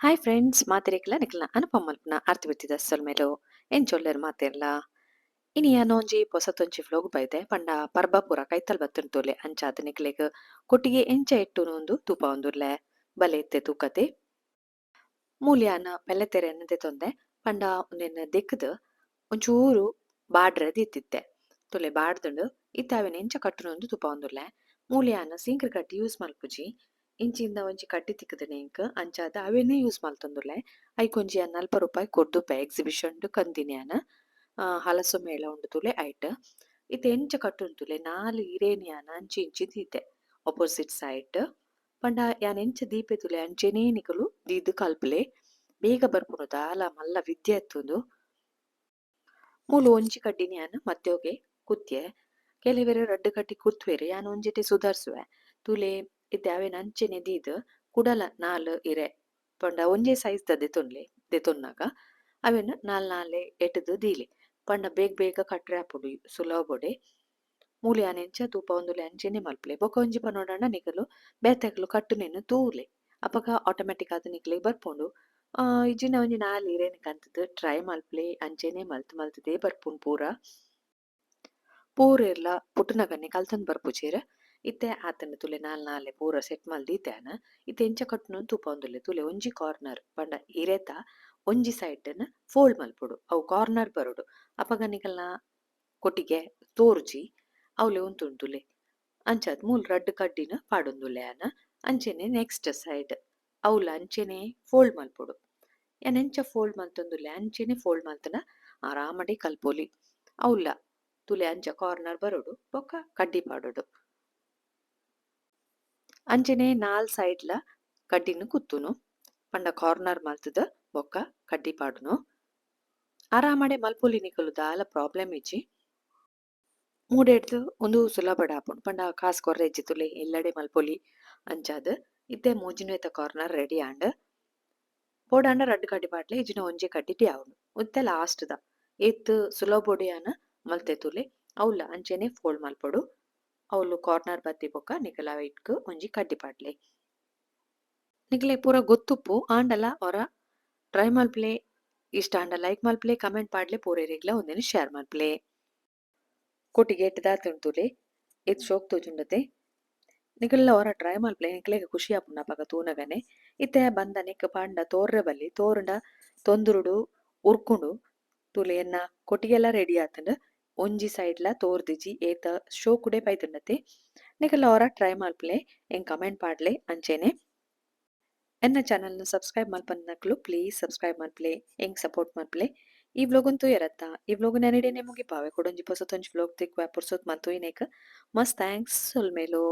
Hi friends ಮಾತಿರೇಕಲ ನಿಕಲ್ನ ಅನುಪಮ ಮಲ್ಪನ ಅರ್ಥ ಬಿತ್ತಿದ ಸೊಲ್ಮೇಲು ಎಂಚೊಲ್ಲೆರ್ ಮಾತೆರ್ಲ ಇನಿ ಒಂಜಿ ಪೊಸತೊಂಜಿ ಫ್ಲೋಗ್ ಬೈದೆ ಪಂಡ ಪರ್ಬಾಪುರ ಪೂರ ಕೈತಲ್ ಬತ್ತುನ್ ತೋಲೆ ಅಂಚಾದ ನಿಕ್ಲೆಗ್ ಕೊಟ್ಟಿಗೆ ಎಂಚ ಇಟ್ಟುನೊಂದು ತೂಪ ಒಂದುರ್ಲೆ. ಬಲೆ ಇತ್ತೆ ತೂಕತೆ. ಮೂಲ್ಯಾನ ಪೆಲ್ಲೆತೆರೆ ಅನ್ನದೆ ತೊಂದೆ. ಪಂಡ ಉಂದೆನ್ ದಿಕ್ಕದ ಒಂಚೂರು ಬಾಡ್ರೆ ದಿತ್ತಿತ್ತೆ ತೊಲೆ ಬಾಡ್ದುಂಡು ಇತ್ತಾವೆನ ಎಂಚ ಕಟ್ಟುನೊಂದು ತೂಪ ಒಂದುರ್ಲೆ. ಮೂಲ್ಯಾನ ಸಿಂಕ್ರ ಕಟ್ಟಿ ಯೂಸ್ ಮಲ್ಪುಜಿ. ಇಂಚಿಂದ ಒಂಜಿ ಕಟ್ಟಿ ತಿಕ್ಕುದಿನೆಂಕ್ ಅಂಚಾದ ಅವೆನೆ ಯೂಸ್ ಮಲ್ತೊಂದುಲ್ಲೆ ಐಕೊಂಜಿ ಅನ್ನ ನಲ್ಪ ರೂಪಾಯಿ ಕೊಡ್ದುಪೆ ಎಕ್ಸಿಬಿಷನ್ ಕಂದಿನ್ಯಾನ ಹಲಸು ಮೇಳ ಉಂಡು ತುಲೆ ಐಟ್ ಇತ್ತೆ ಎಂಚ ಕಟ್ಟುಂತುಲೆ ನಾಲ್ ಇರೇನಿಯಾನ ಅಂಚಿ ಇಂಚಿ ದೀತೆ. ಅಪೋಸಿಟ್ ಸೈಡ್ ಪಂಡ ಯಾನ್ ಎಂಚ ದೀಪೆ ತುಲೆ ಅಂಚೆನೇ ನಿಕುಲು ದೀದ್ ಕಲ್ಪಲೆ. ಬೇಗ ಬರ್ಪುನು ದಾಲ ಮಲ್ಲ ವಿದ್ಯೆ ಎತ್ತುಂದು ಮೂಲು ಒಂಜಿ ಕಡ್ಡಿನ್ಯಾನ್ ಮಧ್ಯೋಗೆ ಕುತ್ಯೆ. ಕೆಲವೆರೆ ರಡ್ಡು ಕಟ್ಟಿ ಕುತ್ವೆರ್, ಯಾನ್ ಒಂಜಿಟೆ ಸುಧಾರಿಸುವೆ. ತುಲೆ ಇತ್ತೆ ಅವೆನ್ ಅಂಚೆನೆ ದೀದ್ ಕುಡಲ ನಾಲ್ ಇರೆ. ಪಂಡ ಒಂಜೇ ಸೈಜ್ ದ ದೆತೊನ್ಲೆ ದೆತೊನ್ನಾಗ ಅವೆನ್ ನಾಲ್ ನಾಲೆ ಎಟ್ದು ದೀಲೆ. ಪಂಡ ಬೇಗ ಬೇಗ ಕಟ್ರೆ ಆಪುಂಡು ಸುಲಭ ಬೊಡೆ. ಮೂಲೆ ಆನೆಂಚ ತೂಪ ಒಂದುಲೆ ಅಂಚೆನೆ ಮಲ್ಪಲೆ ಬೊಕ ಒಂಜಿ ಪನೋಡಾಂಡ ನಿಕುಲು ಬೇತೆಕ್ಲು ಕಟ್ಟುನೆನ್ ತೂಲೆ ಅಪಗ ಆಟೋಮೆಟಿಕ್ ಆದ ನಿಕ್ಲೆಗ್ ಬರ್ಪುಂಡು. ಇಜ್ಜಿಂಡ ಒಂಜಿ ನಾಲ್ ಇರೆನ್ ಕಂತದ ಟ್ರೈ ಮಲ್ಪಲೆ ಅಂಚೆನೆ ಮಲ್ತ್ ಮಲ್ತದೆ ಬರ್ಪುಂಡು ಪೂರ. ಪೂರ ಇರ್ಲ ಪುಟ್ಟನಗನೆ ಕಲ್ತಂದ್ ಬರ್ಪುಜೆರ್. ಇತ್ತೆ ಆತನ ತುಲೆ ನಾಲ್ ನಾಲೆ ಪೂರ ಸೆಟ್ ಮಲ್ದೀತೆನ ಇತ್ತೆ ಎಂಚ ಕಟ್ಟುನು ತೂಪೊಂದುಲ್ಲೆ ತುಲೆ ಒಂಜಿ ಕಾರ್ನರ್ ಪಂಡ ಇರೆತ ಒಂಜಿ ಸೈಡ್ನ ಫೋಲ್ಡ್ ಮಲ್ಪುಡು. ಅವು ಕಾರ್ನರ್ ಬರುಡು. ಅಪಗ ನಿಕಲ್ನ ಕೊಟ್ಟಿಗೆ ತೋರ್ಜಿ ಅವ್ಲೆ ಅಂಚ ಅಂಚಾದ್ ಮೂಲ್ ರಡ್ ಕಡ್ಡಿನ ಪಾಡೊಂದುಲ್ಲೆ ಅನ. ಅಂಚೆನೆ ನೆಕ್ಸ್ಟ್ ಸೈಡ್ ಅವ್ಲ ಅಂಚೆನೆ ಫೋಲ್ಡ್ ಮಲ್ಪುಡು. ಎಂಚ ಫೋಲ್ಡ್ ಮಲ್ತಂದುಲೆ ಅಂಚೆನೆ ಫೋಲ್ಡ್ ಮಲ್ತನ ಆರಾಮಡಿ ಕಲ್ಪೊಲಿ. ಅವ್ಲ ತುಲೆ ಅಂಚ ಕಾರ್ನರ್ ಬರುಡು. ಬೊಕ್ಕ ಕಡ್ಡಿ ಪಾಡೊಡು. ಅಂಚನೆ ನಾಲ್ ಸೈಡ್ಲ ಕಡ್ಡಿನ್ ಕುತ್ತುನು ಪಂಡ ಕಾರ್ನರ್ ಮಲ್ತುದು, ಬೊಕ್ಕ ಕಡ್ಡಿ ಪಾಡುನು. ಆರಾಮಡೆ ಮಲ್ಪೊಲಿ ನಿಕುಲು ದಾಲ ಪ್ರಾಬ್ಲಮ್ ಇಜ್ಜಿ. ಮೂಡೆಡ್ದು ಒಂದು ಸುಲಭಡ ಆಪುಂಡು ಪಂಡ ಕಾಸ್ ಕೊರ್ರೆ ಇಜ್ಜಿ ತುಲೆ ಎಲ್ಲಡೆ ಮಲ್ಪೊಲಿ ಅಂಚಾದ್ ಇತ್ತೆ ಮೂಜಿನ್ವೆತ ಕಾರ್ನರ್ ರೆಡಿ ಆಂಡ್ ಪೋಡಾಂಡ ರಡ್ಡ್ ಕಡ್ಡಿ ಪಾಡ್ಲೆ ಇಜ್ಜಿನ ಒಂಜಿ ಕಡ್ಡಿ ಟಿ ಆವುಂಡು ಇತ್ತೆ ಲಾಸ್ಟ್ ದ ಏತ್ ಸುಲಭೊಡಿಯಾನ ಮಲ್ತೆ ತುಲೆ, ಅವ್ಲ ಅಂಚೆನೆ ಫೋಲ್ಡ್ ಮಲ್ಪೊಡು. ಅವ್ಲು ಕಾರ್ನರ್ ಬತ್ತಿ ಬೊಕ್ಕ ನಿಕಲ ಇಟ್ಕು, ಒಂಜಿ ಕಡ್ಡಿ ಪಾಡ್ಲೆ. ನಿಕ್ಲೆ ಪೂರ ಗೊತ್ತುಪ್ಪು, ಆಂಡಲ ಅವರ ಟ್ರೈ ಮಲ್ಪ್ಲೆ ಇಷ್ಟ ಆಂಡ ಲೈಕ್ ಮಲ್ಪ್ಲೆ ಕಮೆಂಟ್ ಪಾಡ್ಲೆ, ಪೂರ ಇರಿಗ್ಲ ಒಂದೇನು ಶೇರ್ ಮಲ್ಪ್ಲೆ ಕೊಟ್ಟಿಗೆ ಎಟ್ಟದ ತಿಂತುಲೆ ಇದು ಶೋಕ್ ತೋಜುಂಡತೆ. ನಿಗಲ್ಲ ಅವರ ಟ್ರೈ ಮಲ್ಪ್ಲೆ ನಿಕ್ಲೆಗ್ ಖುಷಿ ಆಪುಂಡ ಪಗ ತೂನಗನೆ. ಇತ್ತೆ ಬಂದ ನಿಕ್ ಪಾಂಡ ತೋರ್ರೆ ಬಲ್ಲಿ, ತೋರುಂಡ ತೊಂದುರುಡು, ಉರ್ಕುಂಡು, ತುಲೆ ಎನ್ನ ಕೊಟ್ಟಿಗೆಲ್ಲ ರೆಡಿ ಆತಂಡ್. ಒಂಜಿ ಸೈಡ್ಲ ತೋರ್ದಿಜಿ ಏತ ಶೋ ಕುಡೆ ಪೈತುಂಡತೆ. ನಿಕ ಅವರ ಟ್ರೈ ಮಲ್ಪಲೆ ಎಂಗ್ ಕಮೆಂಟ್ ಪಾಡ್ಲೆ ಅಂಚೆನೆ. ಎನ್ನ ಚಾನಲ್ನ ಸಬ್ಸ್ಕ್ರೈಬ್ ಮಲ್ಪನ್ನಕ್ಲು ಪ್ಲೀಸ್ ಸಬ್ಸ್ಕ್ರೈಬ್ ಮಲ್ಪಲೆ ಎಂಗ್ ಸಪೋರ್ಟ್ ಮಲ್ಪಲೆ. ಈ ವ್ಲೋಗಂತೂ ಇರತ್ತ ಈ ವ್ಲೋಗ್ ನೆನಡೆನೆ ಮುಗಿಪಾವೆ. ಕೊಡೊಂಜಿ ಪೊಸತೊಂಜಿ ವ್ಲೋಗ್ ತಿಕ್ವ ಪುರ್ಸೊತ್ ಮಂತು ಇನೇಕ ಮಸ್ತ್ ಥ್ಯಾಂಕ್ಸ್ ಸೊಲ್ಮೇಲು.